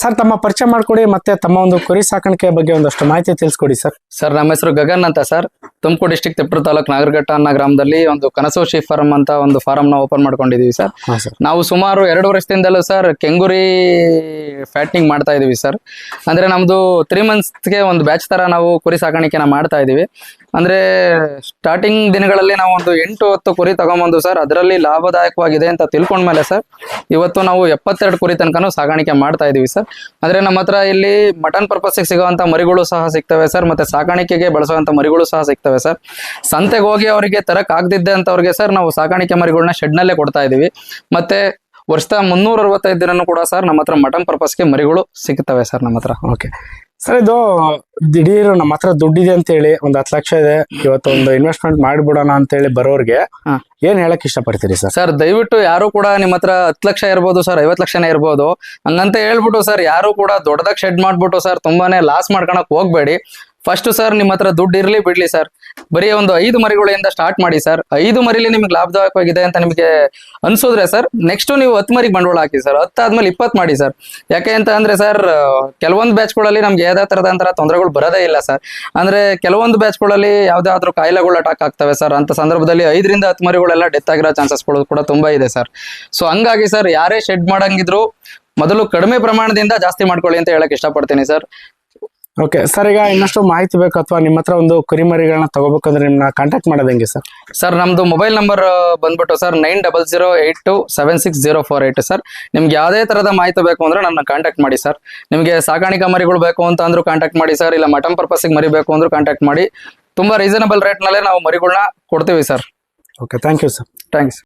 Sir, ತಮ್ಮ ಪರಿಚಯ ಮಾಡ್ಕೊಡಿ, ಮತ್ತೆ ತಮ್ಮ ಒಂದು ಕುರಿ ಸಾಕಾಣಿಕೆ ಬಗ್ಗೆ ಒಂದಷ್ಟು ಮಾಹಿತಿ ತಿಳಿಸ್ಕೊಡಿ, ಸರ್. ಸರ್, ನಮ್ಮ ಹೆಸರು ಗಗನ್ ಅಂತ, ಸರ್. ತುಮಕೂರು ಡಿಸ್ಟಿಕ್ ತಿಪ್ಪೂರು ತಾಲೂಕು ನಾಗರಘಟ್ಟ ಅನ್ನೋ ಗ್ರಾಮದಲ್ಲಿ ಒಂದು ಕನಸು ಶೀ ಫಾರ್ಮ್ ಅಂತ ಒಂದು ಫಾರಂ ನ ಓಪನ್ ಮಾಡ್ಕೊಂಡಿದೀವಿ ಸರ್ ಸರ್ ನಾವು ಸುಮಾರು ಎರಡು ವರ್ಷದಿಂದಲೂ ಸರ್ ಕೆಂಗುರಿ ಫ್ಯಾಟ್ನಿಂಗ್ ಮಾಡ್ತಾ ಇದೀವಿ ಸರ್ ಅಂದ್ರೆ ನಮ್ದು ತ್ರೀ ಮಂತ್ಸ್ಗೆ ಒಂದು ಬ್ಯಾಚ್ ತರ ನಾವು ಕುರಿ ಸಾಕಾಣಿಕೆನ ಮಾಡ್ತಾ ಇದೀವಿ. ಅಂದ್ರೆ ಸ್ಟಾರ್ಟಿಂಗ್ ದಿನಗಳಲ್ಲಿ ನಾವು ಒಂದು ಎಂಟು ಹತ್ತು ಕುರಿ ತಗೊಂಬಂದು ಸರ್ ಅದರಲ್ಲಿ ಲಾಭದಾಯಕವಾಗಿದೆ ಅಂತ ತಿಳ್ಕೊಂಡ್ಮೇಲೆ ಸರ್ ಇವತ್ತು ನಾವು ಎಪ್ಪತ್ತೆರಡು ಕುರಿ ತನಕನೂ ಸಾಕಾಣಿಕೆ ಮಾಡ್ತಾ ಇದೀವಿ ಸರ್ ಅಂದ್ರೆ ನಮ್ಮ ಹತ್ರ ಇಲ್ಲಿ ಮಟನ್ ಪರ್ಪಸ್ಗೆ ಸಿಗುವಂತ ಮರಿಗಳು ಸಹ ಸಿಗ್ತವೆ ಸರ್ ಮತ್ತೆ ಸಾಕಾಣಿಕೆಗೆ ಬಳಸುವಂತ ಮರಿಗಳು ಸಹ ಸಿಗ್ತವೆ ಸರ್. ಸಂತೆಗೆ ಹೋಗಿ ಅವರಿಗೆ ತರಕ್ ಆಗದಿದ್ದೆ ಅಂತವ್ರಿಗೆ ಸರ್ ನಾವು ಸಾಕಾಣಿಕೆ ಮರಿಗಳನ್ನ ಶೆಡ್ನಲ್ಲೇ ಕೊಡ್ತಾ ಇದೀವಿ. ಮತ್ತೆ ವರ್ಷದ ಮುನ್ನೂರ ಅರವತ್ತೈದು ದಿನನೂ ಕೂಡ ಸರ್ ನಮ್ಮ ಹತ್ರ ಮಟನ್ ಪರ್ಪಸ್ಗೆ ಮರಿಗಳು ಸಿಗ್ತವೆ ಸರ್ ನಮ್ಮ ಹತ್ರ. ಓಕೆ. ಸರ್ ಇದು ದಿಢೀರ್ ನಮ್ಮ ಹತ್ರ ದುಡ್ಡಿದೆ ಅಂತ ಹೇಳಿ ಒಂದ್ ಹತ್ತು ಲಕ್ಷ ಇದೆ. ಇವತ್ತು ಒಂದು ಇನ್ವೆಸ್ಟ್ಮೆಂಟ್ ಮಾಡಿಬಿಡೋಣ ಅಂತ ಹೇಳಿ ಬರೋರ್ಗೆ. ಏನ್ ಹೇಳಕ್ ಇಷ್ಟಪಡ್ತೀರಿ ಸರ್? ಸರ್ ದಯವಿಟ್ಟು ಯಾರು ಕೂಡ ನಿಮ್ಮ ಹತ್ರ ಹತ್ತು ಲಕ್ಷ ಇರ್ಬೋದು ಸರ್ ಐವತ್ತು ಲಕ್ಷನೇ ಇರ್ಬೋದು. ಹಂಗಂತ ಹೇಳ್ಬಿಟ್ಟು ಸರ್ ಯಾರು ಕೂಡ ದೊಡ್ಡದಾಗ ಶೆಡ್ ಮಾಡ್ಬಿಟ್ಟು ಸರ್ ತುಂಬಾನೇ ಲಾಸ್ ಮಾಡ್ಕೊಳಕ್ ಹೋಗ್ಬೇಡಿ. ಫಸ್ಟ್ ಸರ್ ನಿಮ್ಮ ಹತ್ರ ದುಡ್ಡು ಇರಲಿ, ಬಿಡ್ಲಿ ಸರ್ ಬರೀ ಒಂದು ಐದು ಮರಿಗಳಿಂದ ಸ್ಟಾರ್ಟ್ ಮಾಡಿ ಸರ್ ಐದು ಮರಿಲಿ ನಿಮ್ಗೆ ಲಾಭದಾಯಕವಾಗಿದೆ ಅಂತ ನಿಮಗೆ ಅನ್ಸೋದ್ರೆ ಸರ್ ನೆಕ್ಸ್ಟ್ ನೀವು ಹತ್ತು ಮರಿಗೆ ಬಂಡವಾಳ ಹಾಕಿ ಸರ್ ಹತ್ತಾದ್ಮೇಲೆ ಇಪ್ಪತ್ತು ಮಾಡಿ ಸರ್ ಯಾಕೆ ಅಂತ ಅಂದ್ರೆ ಸರ್ ಕೆಲವೊಂದು ಬ್ಯಾಚ್ಗಳಲ್ಲಿ ನಮ್ಗೆ ಯಾವ್ದೇ ತರದಂತರ ತೊಂದರೆಗಳು ಬರೋದೇ ಇಲ್ಲ ಸರ್ ಅಂದ್ರೆ ಕೆಲವೊಂದು ಬ್ಯಾಚ್ಗಳಲ್ಲಿ ಯಾವ್ದಾದ್ರು ಕಾಯಿಲೆಗಳು ಅಟ್ಯಾಕ್ ಆಗ್ತವೆ ಸರ್ ಅಂತ ಸಂದರ್ಭದಲ್ಲಿ ಐದರಿಂದ ಹತ್ತು ಮರಿಗಳೆಲ್ಲ ಡೆತ್ ಆಗಿರೋ ಚಾನ್ಸಸ್ಗಳು ಕೂಡ ತುಂಬಾ ಇದೆ ಸರ್ ಸೊ ಹಂಗಾಗಿ ಸರ್ ಯಾರೇ ಶೆಡ್ ಮಾಡಂಗಿದ್ರು, ಮೊದಲು ಕಡಿಮೆ ಪ್ರಮಾಣದಿಂದ ಜಾಸ್ತಿ ಮಾಡ್ಕೊಳ್ಳಿ ಅಂತ ಹೇಳಕ್ ಇಷ್ಟಪಡ್ತೀನಿ ಸರ್ ಓಕೆ ಸರ್ ಈಗ ಇನ್ನಷ್ಟು ಮಾಹಿತಿ ಬೇಕು ಅಥವಾ ನಿಮ್ಮ ಹತ್ರ ಒಂದು ಕುರಿಮರಿಗಳನ್ನ ತಗೋಬೇಕಂದ್ರೆ ನಿಮ್ಮನ್ನ ಕಾಂಟ್ಯಾಕ್ಟ್ ಮಾಡೋದು ಹೆಂಗೆ ಸರ್ ಸರ್ ನಮ್ದು ಮೊಬೈಲ್ ನಂಬರ್ ಬಂದ್ಬಿಟ್ಟು sir nine double zero eight two seven six zero four eight sir ನಿಮ್ಗೆ ಯಾವುದೇ ತರದ ಮಾಹಿತಿ ಬೇಕು ಅಂದ್ರೆ ನನ್ನ ಕಾಂಟ್ಯಾಕ್ಟ್ ಮಾಡಿ ಸರ್ ನಿಮಗೆ ಸಾಕಾಣಿಕಾ ಮರಿಗಳು ಬೇಕು ಅಂತ ಅಂದ್ರೂ ಕಾಂಟ್ಯಾಕ್ಟ್ ಮಾಡಿ ಸರ್ ಇಲ್ಲ ಮಟನ್ ಪರ್ಪಸ್ಗೆ ಮರಿ ಬೇಕು ಅಂದ್ರೂ ಕಾಂಟ್ಯಾಕ್ಟ್ ಮಾಡಿ. ತುಂಬಾ ರೀಸನಬಲ್ ರೇಟ್ನಲ್ಲೇ ನಾವು ಮರಿಗಳನ್ನ ಕೊಡ್ತೀವಿ sir okay thank you sir thanks